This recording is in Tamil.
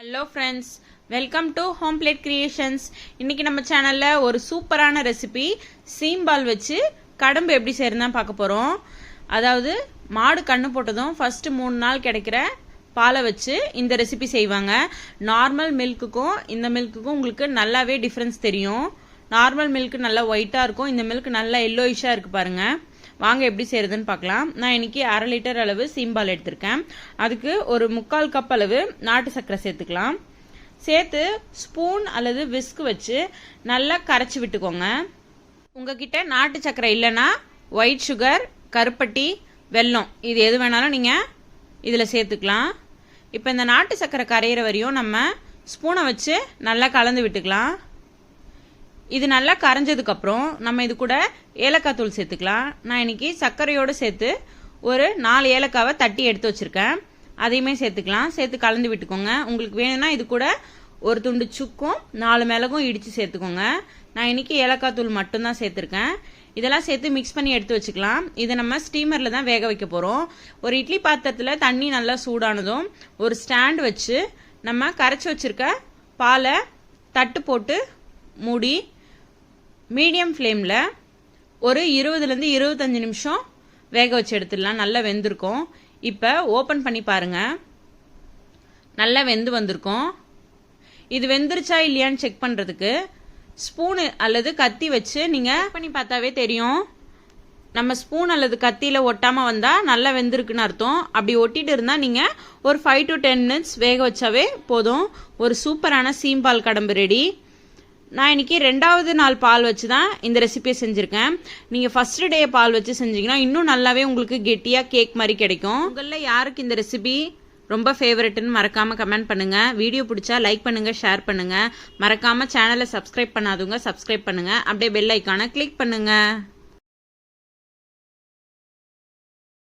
Hello friends welcome to home plate creations இன்னைக்கு நம்ம சேனலில் ஒரு சூப்பரான ரெசிபி சீம்பால் வச்சு கடம்பு எப்படி செய்யறதுதான் பார்க்க போகிறோம் அதாவது மாடு கண்ணு போட்டதும் ஃபஸ்ட்டு மூணு நாள் கிடைக்கிற பாலை வச்சு இந்த ரெசிபி செய்வாங்க. நார்மல் மில்க்குக்கும் இந்த மில்க்குக்கும் உங்களுக்கு நல்லாவே டிஃப்ரென்ஸ் தெரியும். நார்மல் மில்க் நல்லா ஒயிட்டாக இருக்கும். இந்த மில்க் நல்லா எல்லோயிஷாக இருக்குது பாருங்கள் வாங்க எப்படி செய்யறதுன்னு பார்க்கலாம். நான் இன்னைக்கு அரை லிட்டர் அளவு சீம்பால் எடுத்திருக்கேன். அதுக்கு ஒரு முக்கால் கப் அளவு நாட்டு சர்க்கரை சேர்த்துக்கலாம். சேர்த்து ஸ்பூன் அல்லது விஸ்க் வச்சு நல்லா கரைச்சி விட்டுக்கோங்க. உங்ககிட்ட நாட்டு சர்க்கரை இல்லைன்னா ஒயிட் சுகர் கருப்பட்டி வெல்லம் இது எது வேணாலும் நீங்கள் இதில் சேர்த்துக்கலாம். இப்போ இந்த நாட்டு சர்க்கரை கரையிற வரையும் நம்ம ஸ்பூனை வச்சு நல்லா கலந்து விட்டுக்கலாம். இது நல்லா கரைஞ்சதுக்கப்புறம் நம்ம இது கூட ஏலக்காய் தூள் சேர்த்துக்கலாம். நான் இன்னைக்கு சர்க்கரையோடு சேர்த்து ஒரு நாலு ஏலக்காவை தட்டி எடுத்து வச்சுருக்கேன். அதையுமே சேர்த்துக்கலாம். சேர்த்து கலந்து விட்டுக்கோங்க. உங்களுக்கு வேணும்னா இது கூட ஒரு துண்டு சுக்கும் நாலு மிளகும் இடித்து சேர்த்துக்கோங்க. நான் இன்னைக்கு ஏலக்காய் தூள் மட்டும்தான் சேர்த்துருக்கேன். இதெல்லாம் சேர்த்து மிக்ஸ் பண்ணி எடுத்து வச்சுக்கலாம். இதை நம்ம ஸ்டீமரில் தான் வேக வைக்க போகிறோம் ஒரு இட்லி பாத்திரத்தில் தண்ணி நல்லா சூடானதும் ஒரு ஸ்டாண்ட் வச்சு நம்ம கரைச்சி வச்சுருக்க பாலை தட்டு போட்டு மூடி மீடியம் ஃப்ளேமில் ஒரு இருபதுலேருந்து இருபத்தஞ்சி நிமிஷம் வேக வச்சு எடுத்துடலாம். நல்லா வெந்திருக்கும். இப்போ ஓப்பன் பண்ணி பாருங்கள் நல்லா வெந்து வந்திருக்கும். இது வெந்துருச்சா இல்லையான்னு செக் பண்ணுறதுக்கு ஸ்பூனு அல்லது கத்தி வச்சு நீங்கள் பண்ணி பார்த்தாவே தெரியும். நம்ம ஸ்பூன் அல்லது கத்தியில் ஒட்டாமல் வந்தால் நல்லா வெந்திருக்குன்னு அர்த்தம். அப்படி ஒட்டிட்டு இருந்தால் நீங்கள் ஒரு ஃபைவ் டு டென் மினிட்ஸ் வேக வச்சாவே போதும். ஒரு சூப்பரான சீம்பால் கடம்பு ரெடி நான் இன்னைக்கு ரெண்டாவது நாள் பால் வச்சு தான் இந்த ரெசிபியை செஞ்சுருக்கேன். நீங்கள் ஃபஸ்ட்டு டே பால் வச்சு செஞ்சீங்கன்னா இன்னும் நல்லாவே உங்களுக்கு கெட்டியாக கேக் மாதிரி கிடைக்கும். உங்களில் யாருக்கு இந்த ரெசிபி ரொம்ப ஃபேவரட்னு மறக்காமல் கமெண்ட் பண்ணுங்கள் வீடியோ பிடிச்சா லைக் பண்ணுங்கள் ஷேர் பண்ணுங்கள் மறக்காமல் சேனலை சப்ஸ்கிரைப் பண்ணாதவங்க சப்ஸ்கிரைப் பண்ணுங்கள் அப்படியே பெல் ஐக்கானை கிளிக் பண்ணுங்கள்